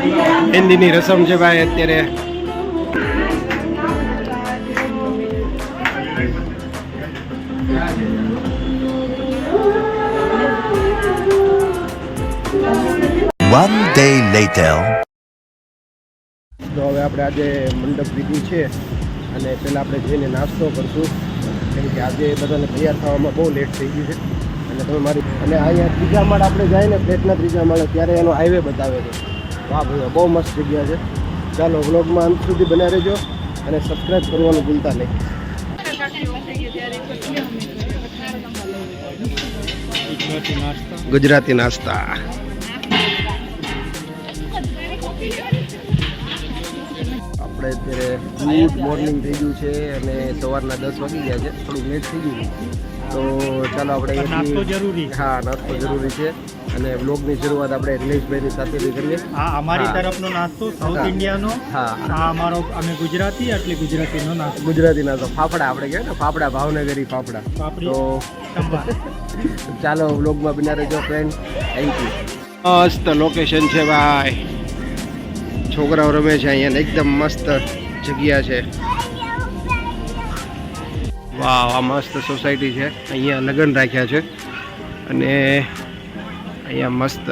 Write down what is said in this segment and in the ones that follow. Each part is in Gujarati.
મહેંદીની રસમ છે ભાઈ અત્યારે. One day later. તો હવે આપણે આજે મંડપ લીધું છે અને પહેલાં આપણે જઈને નાસ્તો કરશું. કેમ કે આજે બધાને તૈયાર થવામાં બહુ લેટ થઈ ગયું છે. અને તમે મારી અને અહીંયા ત્રીજા માળ આપણે જાય ને ફ્લેટના ત્રીજા માળે ત્યારે એનો હાઈવે બતાવે છે. વાહ ભાઈ બહુ મસ્ત જગ્યા છે. ચાલો, વ્લોગમાં અંત સુધી બન્યા રહેજો અને સબસ્ક્રાઈબ કરવાનું ભૂલતા નહીં. ગુજરાતી નાસ્તા. આપણે અત્યારે ગુડ મોર્નિંગ થઈ ગયું છે અને સવારના દસ વાગી ગયા છે. થોડું લેટ થઈ ગયું તો ચાલો આપણે નાસ્તો જરૂરી હા નાસ્તો જરૂરી છે. અને બ્લોગની શરૂઆત આપણે રિલેશભાઈની સાથેથી કરીએ. હા અમારી હા. તરફનો નાસ્તો સાઉથ. ઇન્ડિયાનો હા. આ અમારો અમે ગુજરાતી એટલે ગુજરાતીનો નાસ્તો. ગુજરાતી નાસ્તો ફાફડા આપણે કહેવાય ને ફાફડા ભાવનગરી ફાફડા. તો ચાલો વ્લોગમાં બિના રહેજો ફ્રેન્ડ થેન્ક યુ મસ્ત લોકેશન છે ભાઈ. છોકરાઓ રમે છે અહીંયા એકદમ મસ્ત જગ્યા છે. વાહ આ મસ્ત સોસાયટી છે. અહીંયા લગ્ન રાખ્યા છે. અને અહીંયા મસ્ત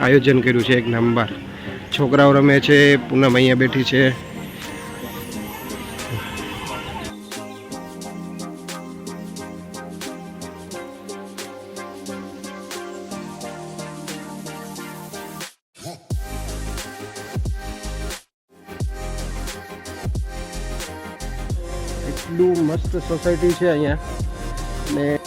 આયોજન કર્યું છે એક નંબર. છોકરાઓ રમે છે, પૂનમ અહીંયા બેઠી છે. એટલું મસ્ત સોસાયટી છે અહીંયા. ને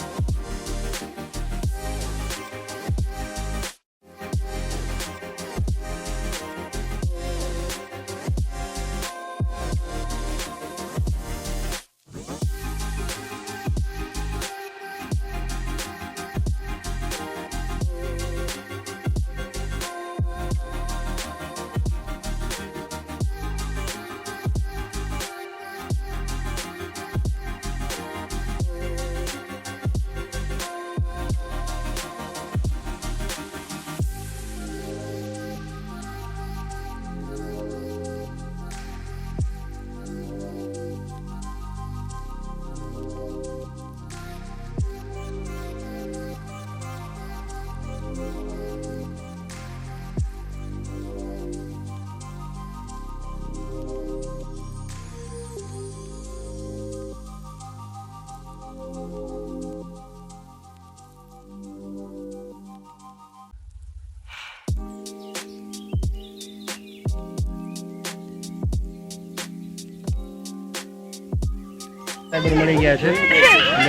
સાહેબ મળી ગયા છે.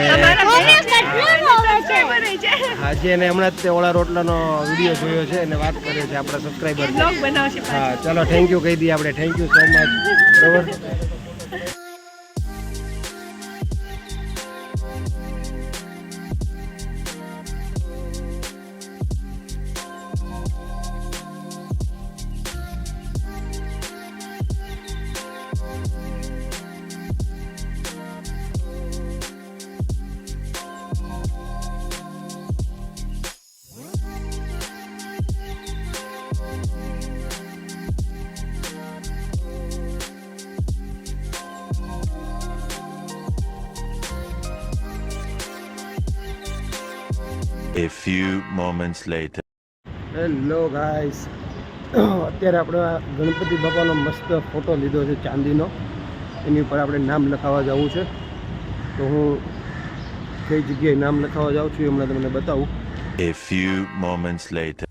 અને આજે એને હમણાં જ તે ઓળા રોટલાનો વીડિયો જોયો છે અને વાત કરે છે આપણા સબસ્ક્રાઈબર હા ચલો થેન્ક યુ કહી દઈએ આપણે. થેન્ક યુ સો મચ બરોબર? A few moments later. Hello guys અત્યારે આપણે આ ગણપતિ બાપાનો મસ્ત ફોટો લીધો છે ચાંદીનો એની ઉપર આપણે નામ લખાવવા જવું છે તો હું કઈ જગ્યાએ નામ લખાવવા જાઉં છું હમણાં તમને બતાવું A few moments later.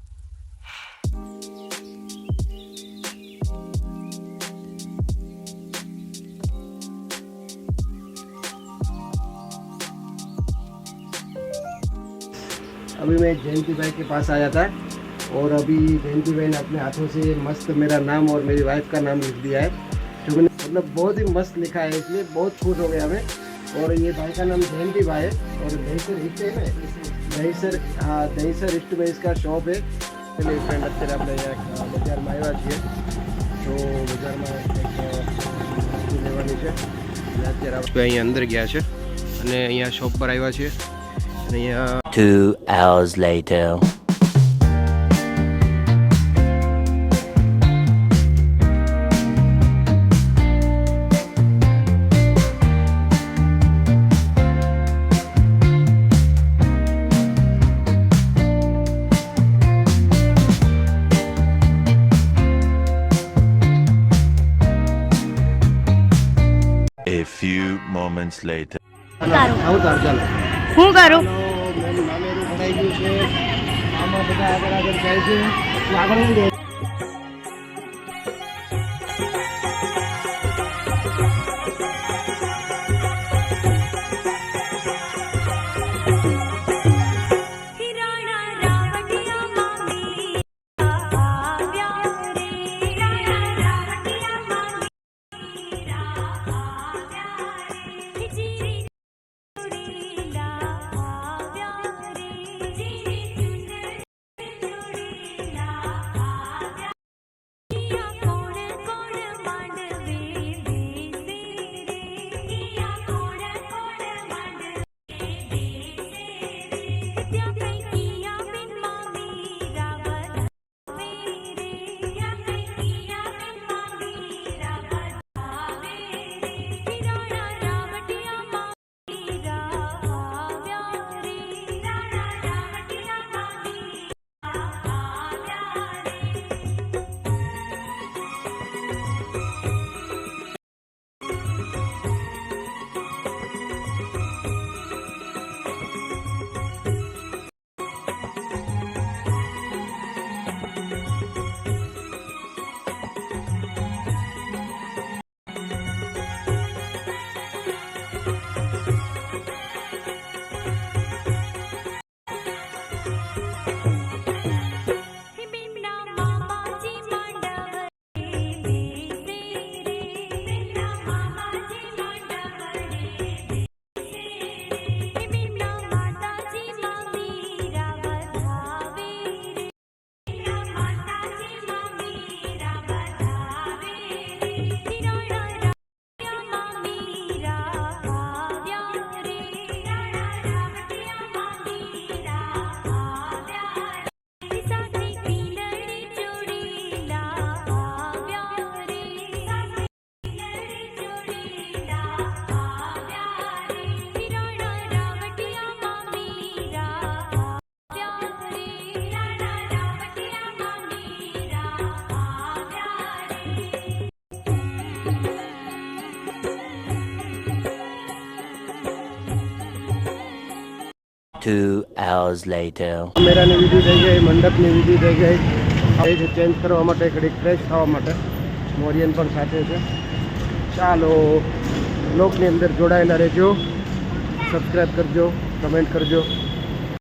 अभी मैं जयंती भाई के पास आया था और अभी जयंती भाई ने अपने हाथों से मस्त मेरा नाम और मेरी वाइफ का नाम लिख दिया है जो मैंने मतलब बहुत ही मस्त लिखा है इसलिए बहुत खुश हो गया मैं और ये भाई का नाम जयंती भाई है और दहीसर हिट है ना दहीसर हाँ दहीसर हिट में इसका शॉप है ચલો ફ્રેન્ડ અત્યારે આપણે અહીંયા બજારમાં આવ્યા છીએ તો બજારમાં એક વસ્તુ લેવાની છે અને અત્યારે આપણે અહીંયા અંદર ગયા છે અને અહીંયા શોપ પર આવ્યા છીએ અને અહીંયા Two hours later. A few moments later. હું કરું નામેરું ભરાઈ ગયું છે. આમાં બધા આગળ આગળ જાય છે. આગળ Two hours later. મેરાની વિધિ થઈ ગઈ, મંડપની વિધિ થઈ ગઈ. એ ચેન્જ કરવા માટે એક રિફ્રેશ થવા માટે મોરિયન પણ સાથે છે. ચાલો, લોકની અંદર જોડાયેલા રહેજો. સબસ્ક્રાઈબ કરજો કમેન્ટ કરજો.